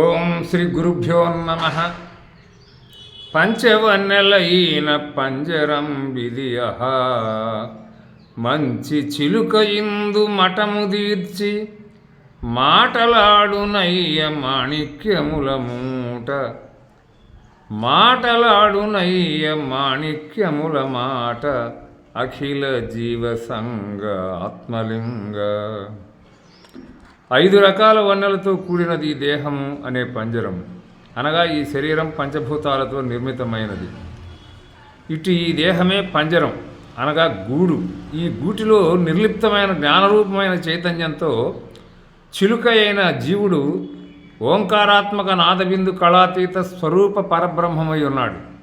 ఓం శ్రీ గురుభ్యో నమ. పంచవన్నెలైన పంజరం విధియ మంచి చిలుక ఇందు మఠము తీర్చి మాటలాడునయ్య మాణిక్యముల మూట. మాటలాడునయ్య మాణిక్యముల మాట. అఖిల జీవ సంగ ఆత్మలింగ. ఐదు రకాల వన్నెలతో కూడినది ఈ దేహము అనే పంజరం అనగా ఈ శరీరం పంచభూతాలతో నిర్మితమైనది. ఇటు ఈ దేహమే పంజరం అనగా గూడు. ఈ గూటిలో నిర్లిప్తమైన జ్ఞానరూపమైన చైతన్యంతో చిలుక అయిన జీవుడు ఓంకారాత్మక నాదబిందు కళాతీత స్వరూప పరబ్రహ్మమై ఉన్నాడు.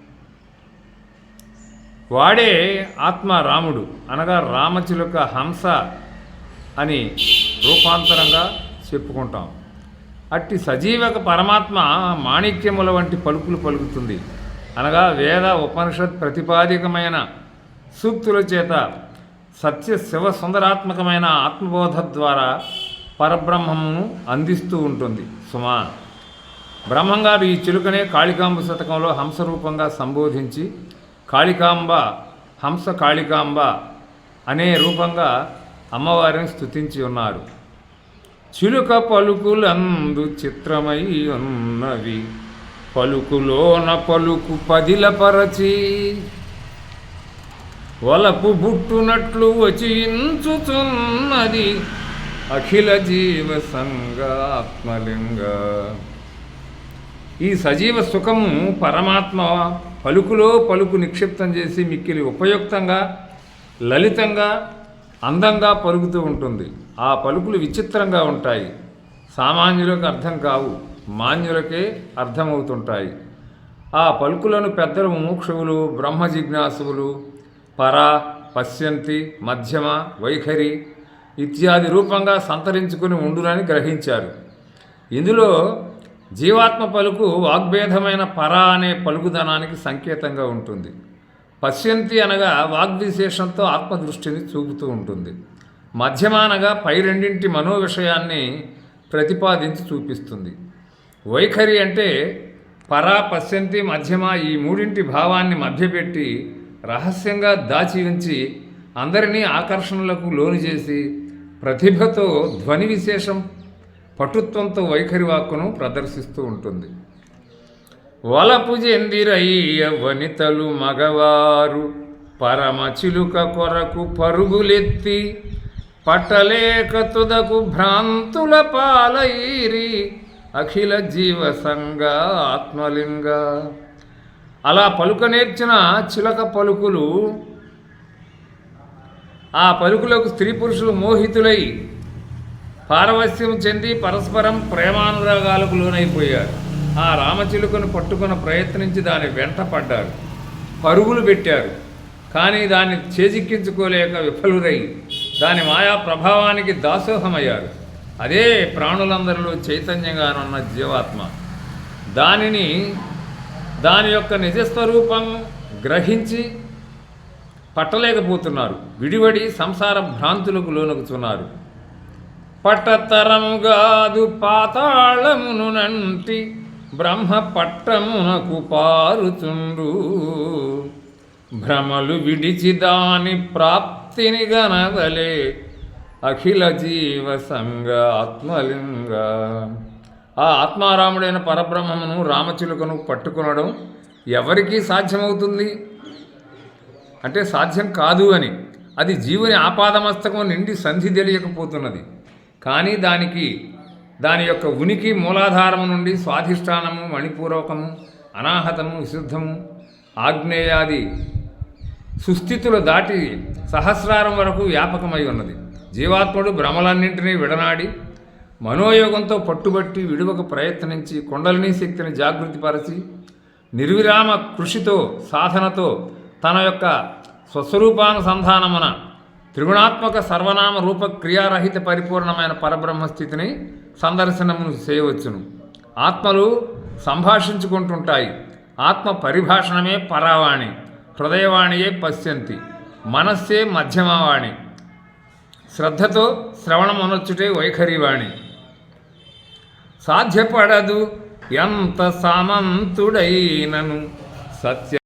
వాడే ఆత్మ రాముడు అనగా రామచిలుక హంస అని రూపాంతరంగా చెప్పుకుంటాం. అట్టి సజీవక పరమాత్మ మాణిక్యముల వంటి పలుకులు పలుకుతుంది. అనగా వేద ఉపనిషత్ ప్రతిపాదికమైన సూక్తుల చేత సత్య శివ సుందరాత్మకమైన ఆత్మబోధ ద్వారా పరబ్రహ్మమును అందిస్తూ ఉంటుంది. సుమా బ్రహ్మంగారు ఈ చిలుకనే కాళికాంబ శతకంలో హంస రూపంగా సంబోధించి కాళికాంబ హంస కాళికాంబ అనే రూపంగా అమ్మవారిని స్తుతించి ఉన్నారు. చిలుక పలుకులందు చిత్రమై ఉన్నవి. పలుకులోన పలుకు పదిలపరచి వలపు బుట్టునట్లు వచించుచున్నది. అఖిల జీవ సంగ ఆత్మలింగ. ఈ సజీవ సుఖము పరమాత్మ పలుకులో పలుకు నిక్షిప్తం చేసి మిక్కిలి ఉపయుక్తంగా లలితంగా అందంగా పలుకుతూ ఉంటుంది. ఆ పలుకులు విచిత్రంగా ఉంటాయి. సామాన్యులకు అర్థం కావు. మాన్యులకే అర్థమవుతుంటాయి. ఆ పలుకులను పెద్దలు ముముక్షువులు బ్రహ్మ జిజ్ఞాసువులు పర పశ్యంతి మధ్యమ వైఖరి ఇత్యాది రూపంగా సంతరించుకుని ఉండునని గ్రహించారు. ఇందులో జీవాత్మ పలుకు వాగ్భేదమైన పర అనే పలుకుదనానికి సంకేతంగా ఉంటుంది. పశ్యంతి అనగా వాగ్విశేషంతో ఆత్మదృష్టిని చూపుతూ ఉంటుంది. మధ్యమ అనగా పై రెండింటి మనో విషయాన్ని ప్రతిపాదించి చూపిస్తుంది. వైఖరి అంటే పరా పశ్యంతి మధ్యమ ఈ మూడింటి భావాన్ని మధ్యపెట్టి రహస్యంగా దాచి ఉంచి అందరినీ ఆకర్షణలకు లోను చేసి ప్రతిభతో ధ్వని విశేషం పటుత్వంతో వైఖరి వాక్కును ప్రదర్శిస్తూ ఉంటుంది. వలపు జెందిరయ్య వనితలు మగవారు పరమ చిలుక కొరకు పరుగులెత్తి పట్టలేక తుదకు భ్రాంతుల పాలైరి అఖిల జీవ సంగ ఆత్మలింగ. అలా పలుక నేర్చిన చిలక పలుకులు ఆ పలుకులకు స్త్రీ పురుషులు మోహితులై పారవస్యం చెంది పరస్పరం ప్రేమానురాగాలకు లోనైపోయారు. ఆ రామచిలుకను పట్టుకుని ప్రయత్నించి దాని వెంట పడ్డారు. పరుగులు పెట్టారు. కానీ దాన్ని చేజిక్కించుకోలేక విఫలురై దాని మాయా ప్రభావానికి దాసోహమయ్యారు. అదే ప్రాణులందరిలో చైతన్యంగానున్న జీవాత్మ. దానిని దాని యొక్క నిజస్వరూపం గ్రహించి పట్టలేకపోతున్నారు. విడివడి సంసార భ్రాంతులకు లోనగుతున్నారు పట్టతరముగాదు పాతాళమును నంటి బ్రహ్మ పట్టమునకు పారుచుండు. భ్రమలు విడిచి దాని ప్రాప్తిని గనగలే. అఖిల జీవ సంగ ఆత్మలింగ. ఆ ఆత్మారాముడైన పరబ్రహ్మమును రామచిలుకను పట్టుకునడం ఎవరికీ సాధ్యమవుతుంది? అంటే సాధ్యం కాదు అని. అది జీవుని ఆపాదమస్తకం నిండి సంధి తెలియకపోతున్నది. కానీ దానికి దాని యొక్క ఉనికి మూలాధారము నుండి స్వాధిష్టానము మణిపూర్వకము అనాహతము విశుద్ధము ఆగ్నేయాది సుస్థితులు దాటి సహస్రారం వరకు వ్యాపకమై ఉన్నది. జీవాత్ముడు భ్రమలన్నింటినీ విడనాడి మనోయోగంతో పట్టుబట్టి విడువక ప్రయత్నించి కుండలిని శక్తిని జాగృతిపరచి నిర్విరామ కృషితో సాధనతో తన యొక్క స్వస్వరూపానుసంధానమున త్రిగుణాత్మక సర్వనామ రూప క్రియారహిత పరిపూర్ణమైన పరబ్రహ్మ స్థితిని సందర్శనము చేయవచ్చును. ఆత్మలు సంభాషించుకుంటుంటాయి. ఆత్మ పరిభాషణమే పరావాణి. హృదయవాణియే పశ్యంతి. మనస్సే మధ్యమవాణి. శ్రద్ధతో శ్రవణం అనొచ్చుటే వైఖరివాణి. సాధ్యపడదు ఎంత సామంతుడైనను. సత్య